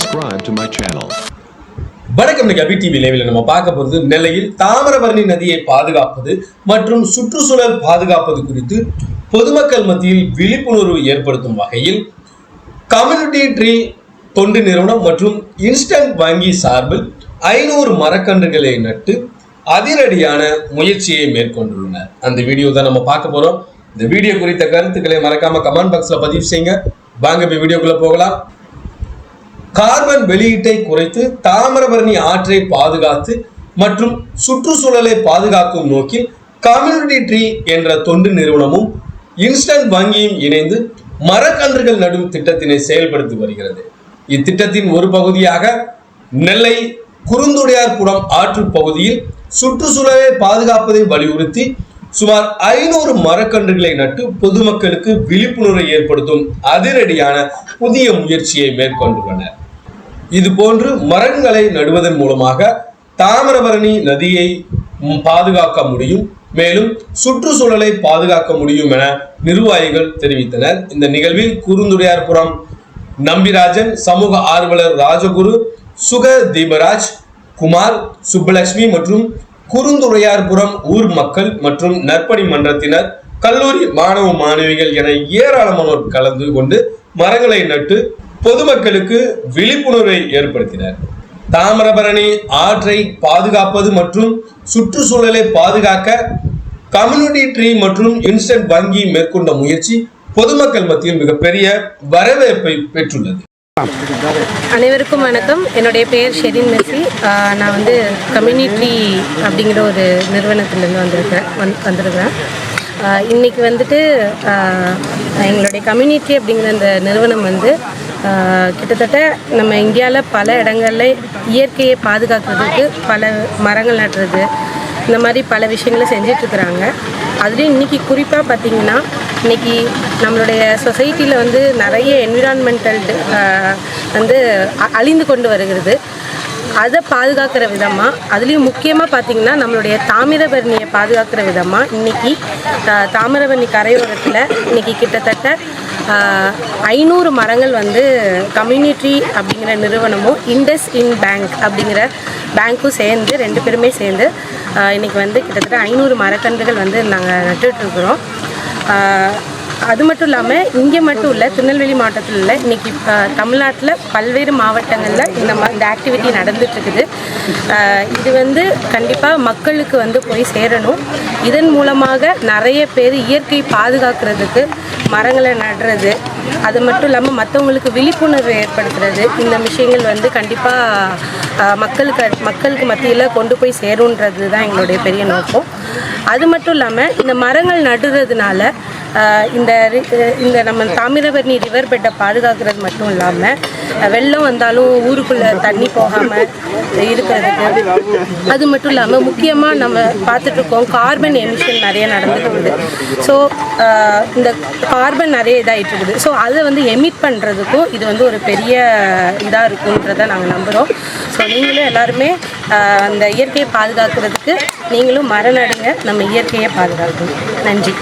subscribe to my channel. வணக்கம். நிகழ்ச்சி அபி TV லைவ்ல நம்ம பார்க்க போகிறது நெல்லையில் தாமிரபரணி நதியை பாதுகாப்பது மற்றும் சுற்றுச்சூழல் பாதுகாப்பது குறித்து பொதுமக்கள் மத்தியில் விழிப்புணர்வு ஏற்படுத்தும் வகையில் கம்யூனிட்டி ட்ரீ தொண்டு நிறுவனம் மற்றும் இன்ஸ்டன்ட் வங்கி சார்பில் ஐநூறு மரக்கன்றுகளை நட்டு அதிரடியான முயற்சியை மேற்கொண்டுள்ளனர். அந்த வீடியோ தான் நம்ம பார்க்க போகிறோம் இந்த வீடியோ குறித்த கருத்துக்களை மறக்காம கமெண்ட் பாக்ஸில் பதிவு செய்யுங்க. வாங்க இப்போ வீடியோக்குள்ளே போகலாம். கார்பன் வெளியீட்டை குறைத்து தாமிரபரணி ஆற்றை பாதுகாத்து மற்றும் சுற்றுச்சூழலை பாதுகாக்கும் நோக்கில் கம்யூனிட்டி ட்ரீ என்ற தொண்டு நிறுவனமும் இன்ஸ்டன்ட் வங்கியும் இணைந்து மரக்கன்றுகள் நடும் திட்டத்தினை செயல்படுத்தி வருகிறது. இத்திட்டத்தின் ஒரு பகுதியாக நெல்லை குறுந்துடையார்புரம் ஆற்று பகுதியில் சுற்றுச்சூழலை பாதுகாப்பதை வலியுறுத்தி சுமார் ஐநூறு மரக்கன்றுகளை நட்டு பொதுமக்களுக்கு விழிப்புணர்வை ஏற்படுத்தும் அதிரடியான புதிய முயற்சியை மேற்கொண்டுள்ளனர். இது போன்று மரங்களை நடுவதன் மூலமாக தாமிரபரணி நதியை பாதுகாக்க முடியும். மேலும் சுற்றுச்சூழலை பாதுகாக்க முடியும் என நிர்வாகிகள் தெரிவித்தனர். இந்த நிகழ்வில் குறுந்துடையார்புரம் நம்பிராஜன் சமூக ஆர்வலர் ராஜகுரு சுக தீபராஜ் குமார் சுப்பலட்சுமி மற்றும் குறுந்துறையார்புரம் ஊர் மக்கள் மற்றும் நற்பணி மன்றத்தினர் கல்லூரி மாணவ மாணவிகள் என ஏராளமானோர் கலந்து கொண்டு மரங்களை நட்டு பொதுமக்களுக்கு விழிப்புணர்வை ஏற்படுத்தினர். தாமிரபரணி ஆற்றை பாதுகாப்பது மற்றும் சுற்றுச்சூழலை பாதுகாக்க கம்யூனிட்டி ட்ரீ மற்றும் இன்ஸ்டன்ட் வங்கி மேற்கொண்ட முயற்சி பொதுமக்கள் மத்தியில் மிகப்பெரிய வரவேற்பை பெற்றுள்ளது. அனைவருக்கும் வணக்கம். என்னுடைய பெயர் ஷெரின் மெஸ்ஸி. நான் வந்து கம்யூனிட்டி அப்படிங்கிற ஒரு நிறுவனத்திலேருந்து வந்திருக்கேன். வந் வந்திருக்கிறேன் இன்றைக்கி இன்னைக்கு வந்துட்டு எங்களுடைய கம்யூனிட்டி அப்படிங்கிற அந்த நிறுவனம் வந்து கிட்டத்தட்ட நம்ம இந்தியாவில் பல இடங்களில் இயற்கையை பாதுகாக்கிறதுக்கு பல மரங்கள் நடுறது இந்த மாதிரி பல விஷயங்களை செஞ்சிட்ருக்குறாங்க. அதுலேயும் இன்றைக்கி குறிப்பாக பார்த்திங்கன்னா இன்றைக்கி நம்மளுடைய சொசைட்டியில் வந்து நிறைய என்விரான்மெண்டல் வந்து அ- அழிந்து கொண்டு வருகிறது. அதை பாதுகாக்கிற விதமாக அதுலேயும் முக்கியமாக பார்த்தீங்கன்னா நம்மளுடைய தாமிரபரணியை பாதுகாக்கிற விதமாக இன்றைக்கி தாமிரபரணி கரையோரத்தில் இன்றைக்கி கிட்டத்தட்ட ஐநூறு மரங்கள் வந்து கம்யூனிட்டி அப்படிங்கிற நிறுவனமும் இண்டஸ் இன் பேங்க் அப்படிங்கிற பேங்க்கும் சேர்ந்து ரெண்டு பேருமே சேர்ந்து இன்றைக்கி இன்னைக்கு வந்து கிட்டத்தட்ட ஐநூறு மரக்கன்றுகள் வந்து நாங்கள் நட்டுட்ருக்குறோம் அது மட்டும் இல்லாமல் இங்கே மட்டும் இல்லை திருநெல்வேலி மாவட்டத்தில் இல்லை இன்றைக்கி தமிழ்நாட்டில் பல்வேறு மாவட்டங்களில் இந்த மாதிரி இந்த ஆக்டிவிட்டி நடந்துட்டுருக்குது. இது வந்து கண்டிப்பாக மக்களுக்கு வந்து போய் சேரணும். இதன் மூலமாக நிறைய பேர் இயற்கை பாதுகாக்கிறதுக்கு மரங்களை நடுறது அது மட்டும் இல்லாமல் மற்றவங்களுக்கு விழிப்புணர்வு ஏற்படுத்துறது இந்த விஷயங்கள் வந்து கண்டிப்பாக மக்களுக்கு மக்களுக்கு மத்தியில் கொண்டு போய் சேருன்றது தான் எங்களுடைய பெரிய நோக்கம். அது மட்டும் இல்லாமல் இந்த மரங்கள் நடுறதுனால இந்த ரி- இந்த நம்ம தாமிரபரணி ரிவர் பெட்டை பாதுகாக்கிறது மட்டும் இல்லாமல் வெள்ளம் வந்தாலும் ஊருக்குள்ளே தண்ணி போகாமல் இருக்கிறதுக்கு அது மட்டும் இல்லாமல் முக்கியமாக நம்ம பார்த்துட்ருக்கோம் கார்பன் எமிஷன் நிறைய நடந்துட்டு இருக்குது. ஸோ இந்த கார்பன் நிறைய இதாகிட்டு இருக்குது. ஸோ அதை வந்து எமிட் பண்ணுறதுக்கும் இது வந்து ஒரு பெரிய இதாக இருக்குன்றதை நாங்கள் நம்புகிறோம் ஸோ நீங்களும் எல்லாருமே அந்த இயற்கையை பாதுகாக்கிறதுக்கு நீங்களும் மரம் நடுங்க நம்ம இயற்கையை பாதுகாக்கணும். நன்றி.